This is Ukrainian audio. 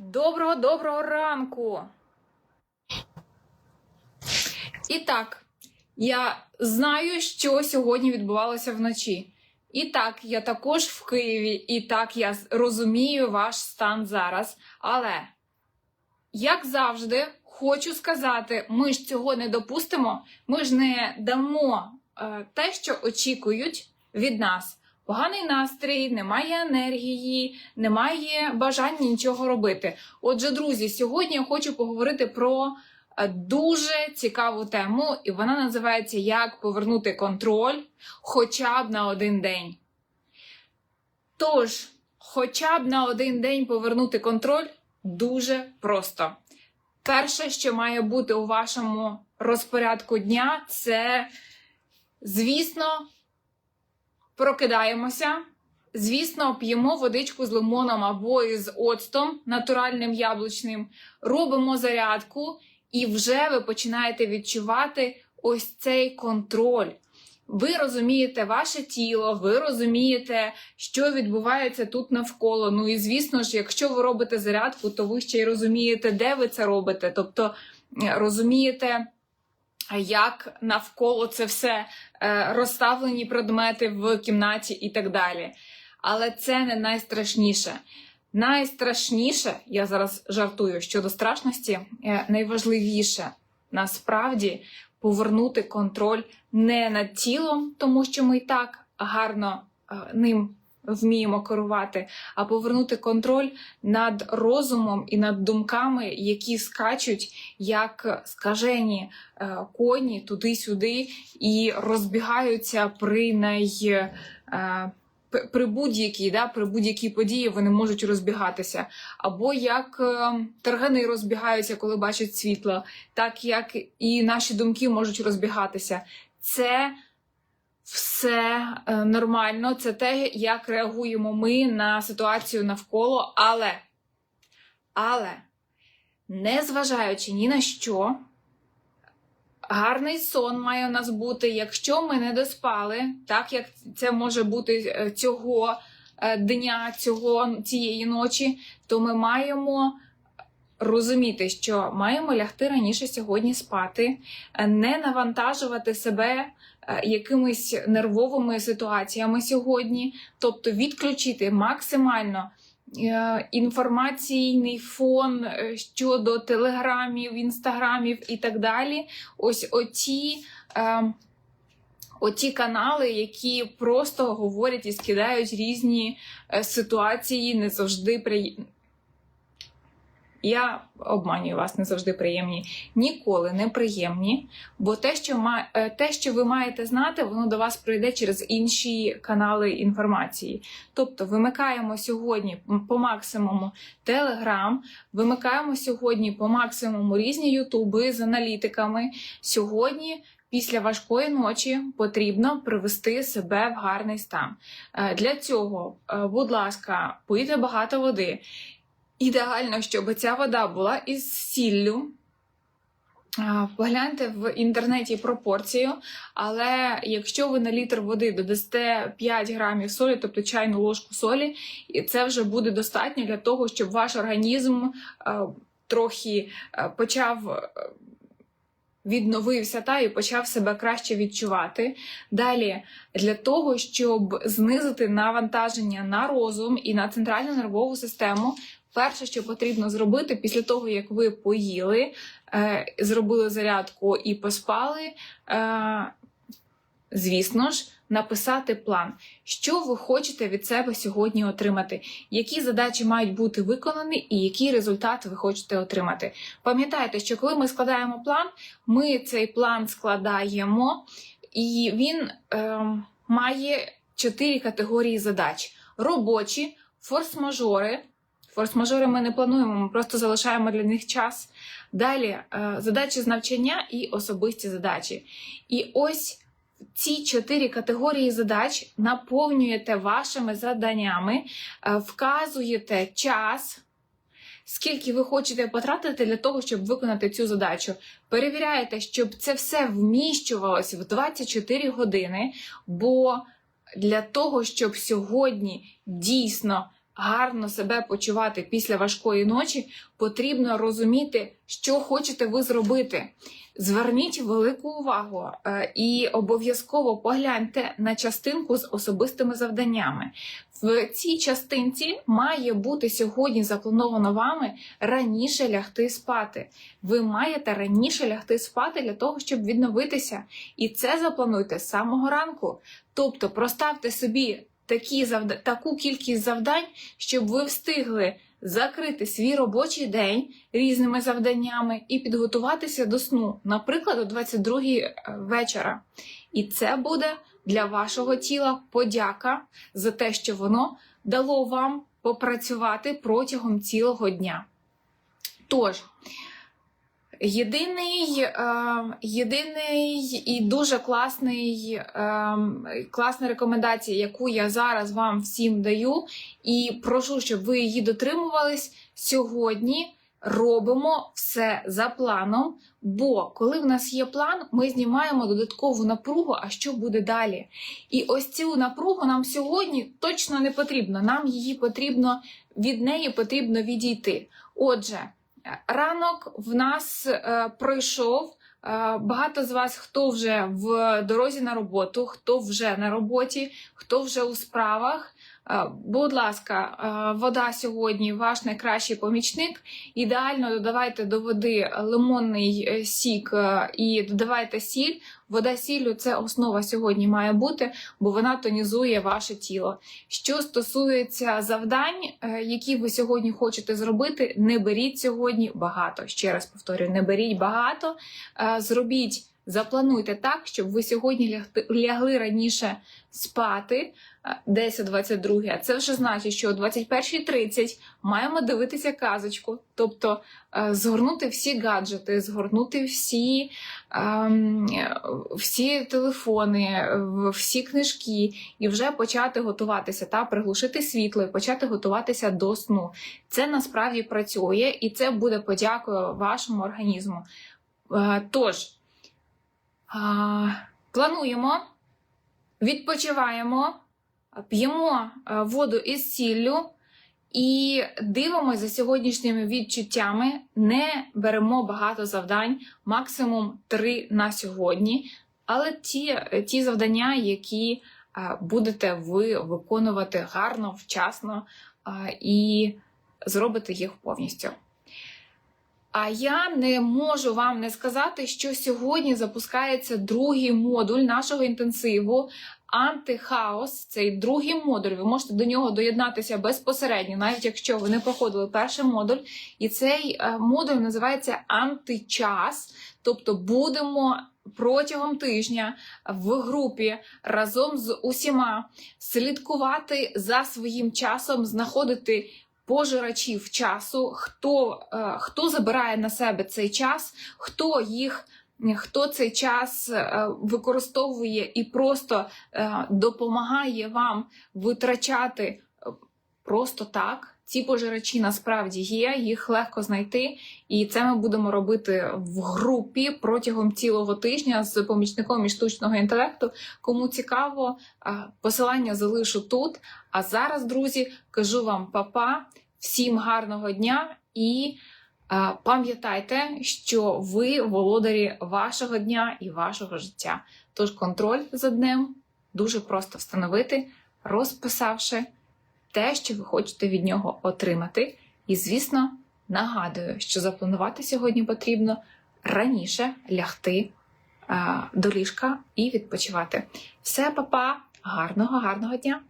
Доброго доброго ранку. І так, я знаю, що сьогодні відбувалося вночі. І так, я також в Києві, і так я розумію ваш стан зараз. Але, як завжди, хочу сказати, ми ж цього не допустимо, ми ж не дамо е, те, що очікують від нас. Поганий настрій, немає енергії, немає бажання нічого робити. Отже, друзі, сьогодні я хочу поговорити про е, дуже цікаву тему, і вона називається Як повернути контроль хоча б на один день. Тож, хоча б на один день повернути контроль дуже просто. Перше, що має бути у вашому розпорядку дня, це, звісно, прокидаємося. Звісно, п'ємо водичку з лимоном або із оцтом натуральним яблучним, робимо зарядку, і вже ви починаєте відчувати ось цей контроль. Ви розумієте ваше тіло, ви розумієте, що відбувається тут навколо. Ну і звісно ж, якщо ви робите зарядку, то ви ще й розумієте, де ви це робите. Тобто розумієте, як навколо це все розставлені предмети в кімнаті і так далі. Але це не найстрашніше. Найстрашніше, я зараз жартую щодо страшності, е, найважливіше насправді повернути контроль не над тілом, тому що ми і так гарно е, ним вміємо керувати, а повернути контроль над розумом і над думками, які скачуть як скажені е, коні туди-сюди і розбігаються при най. е, При будь-якій, да, при будь-якій події вони можуть розбігатися. Або як е, таргани розбігаються, коли бачать світло, так як і наші думки можуть розбігатися. Це все е, нормально, це те, як реагуємо ми на ситуацію навколо, але, але, незважаючи ні на що, гарний сон має у нас бути, якщо ми не доспали, так як це може бути е, цього е, дня, цього, цієї ночі, то ми маємо розуміти, що маємо лягти раніше сьогодні спати, е, не навантажувати себе е, якимись нервовими ситуаціями сьогодні, тобто відключити максимально. е, Інформаційний фон щодо телеграмів, інстаграмів і так далі. Ось оті, е, оті канали, які просто говорять і скидають різні ситуації, не завжди при... Я обманюю вас, не завжди приємні, ніколи не приємні, бо те, що е, те, що ви маєте знати, воно до вас прийде через інші канали інформації. Тобто вимикаємо сьогодні по максимуму Телеграм, вимикаємо сьогодні по максимуму різні ютуби з аналітиками. Сьогодні. Після важкої ночі потрібно привести себе в гарний стан. Е, Для цього, е, будь ласка, пийте багато води. Ідеально, щоб ця вода була із сіллю. Погляньте в інтернеті пропорцію, але якщо ви на літр води додасте 5 грамів солі, тобто чайну ложку солі, і це вже буде достатньо для того, щоб ваш організм е, трохи е, почав е, відновився та і почав себе краще відчувати. Далі, для того, щоб знизити навантаження на розум і на центральну нервову систему, перше, що потрібно зробити після того, як ви поїли, е, зробили зарядку і поспали, е, звісно ж, написати план, що ви хочете від себе сьогодні отримати, які задачі мають бути виконані, і який результат ви хочете отримати. Пам'ятайте, що коли ми складаємо план, ми цей план складаємо, і він е, має чотири категорії задач: робочі, форс-мажори. Форс-мажори ми не плануємо, ми просто залишаємо для них час. Далі е, задачі з навчання і особисті задачі. І ось ці чотири категорії задач наповнюєте вашими заданнями, е, вказуєте час, скільки ви хочете потратити для того, щоб виконати цю задачу. Перевіряєте, щоб це все вміщувалося в 24 години, бо для того, щоб сьогодні дійсно гарно себе почувати після важкої ночі, потрібно розуміти, що хочете ви зробити. Зверніть велику увагу е, і обов'язково погляньте на частинку з особистими завданнями. В цій частинці має бути сьогодні заплановано вами раніше лягти спати. Ви маєте раніше лягти спати для того, щоб відновитися. І це заплануйте з самого ранку. Тобто проставте собі такі завда... таку кількість завдань, щоб ви встигли закрити свій робочий день різними завданнями і підготуватися до сну, наприклад, о 22 вечора. І це буде для вашого тіла подяка за те, що воно дало вам попрацювати протягом цілого дня. Тож, єдиний, е, єдиний і дуже класний, е, класна рекомендація, яку я зараз вам всім даю, і прошу, щоб ви її дотримувались сьогодні. Робимо все за планом, бо коли в нас є план, ми знімаємо додаткову напругу, а що буде далі? І ось цю напругу нам сьогодні точно не потрібно. Нам її потрібно від неї потрібно відійти. Отже, ранок в нас е, пройшов. Е, Багато з вас, хто вже в дорозі на роботу, хто вже на роботі, хто вже у справах. Е, Будь ласка, е, вода сьогодні ваш найкращий помічник. Ідеально додавайте до води лимонний е, сік і додавайте сіль. Вода сіллю це основа сьогодні має бути, бо вона тонізує ваше тіло. Що стосується завдань, які ви сьогодні хочете зробити, не беріть сьогодні багато. Ще раз повторюю, не беріть багато. Зробіть, заплануйте так, щоб ви сьогодні лягли раніше спати. е, Десь о 22 а це вже значить, що о 21.30 маємо дивитися казочку, тобто е, згорнути всі гаджети, згорнути всі, ем, всі телефони, е, всі книжки, і вже почати готуватися та приглушити світло і почати готуватися до сну. Це насправді працює, і це буде подякою вашому організму. Тож, плануємо, відпочиваємо, п'ємо е, воду із сіллю і дивимося за сьогоднішніми відчуттями. Не беремо багато завдань, максимум три на сьогодні. Але ті, ті завдання, які е, будете ви виконувати гарно, вчасно е, і зробите їх повністю. А я не можу вам не сказати, що сьогодні запускається другий модуль нашого інтенсиву антихаос. Цей другий модуль. Ви можете до нього доєднатися безпосередньо, навіть якщо ви не проходили перший модуль. І цей е, модуль називається античас. Тобто будемо протягом тижня в групі разом з усіма слідкувати за своїм часом, знаходити пожирачів часу, хто, е, хто забирає на себе цей час, хто їх. Хто цей час е, використовує і просто е, допомагає вам витрачати просто так. Ці пожирачі насправді є, їх легко знайти, і це ми будемо робити в групі протягом цілого тижня з помічником і штучного інтелекту. Кому цікаво, е, посилання залишу тут. А зараз, друзі, кажу вам па-па, всім гарного дня і е, пам'ятайте, що ви володарі вашого дня і вашого життя. Тож контроль за днем дуже просто встановити, розписавши те, що ви хочете від нього отримати. І, звісно, нагадую, що запланувати сьогодні потрібно раніше лягти е, до ліжка і відпочивати. Все, па-па, гарного, гарного дня!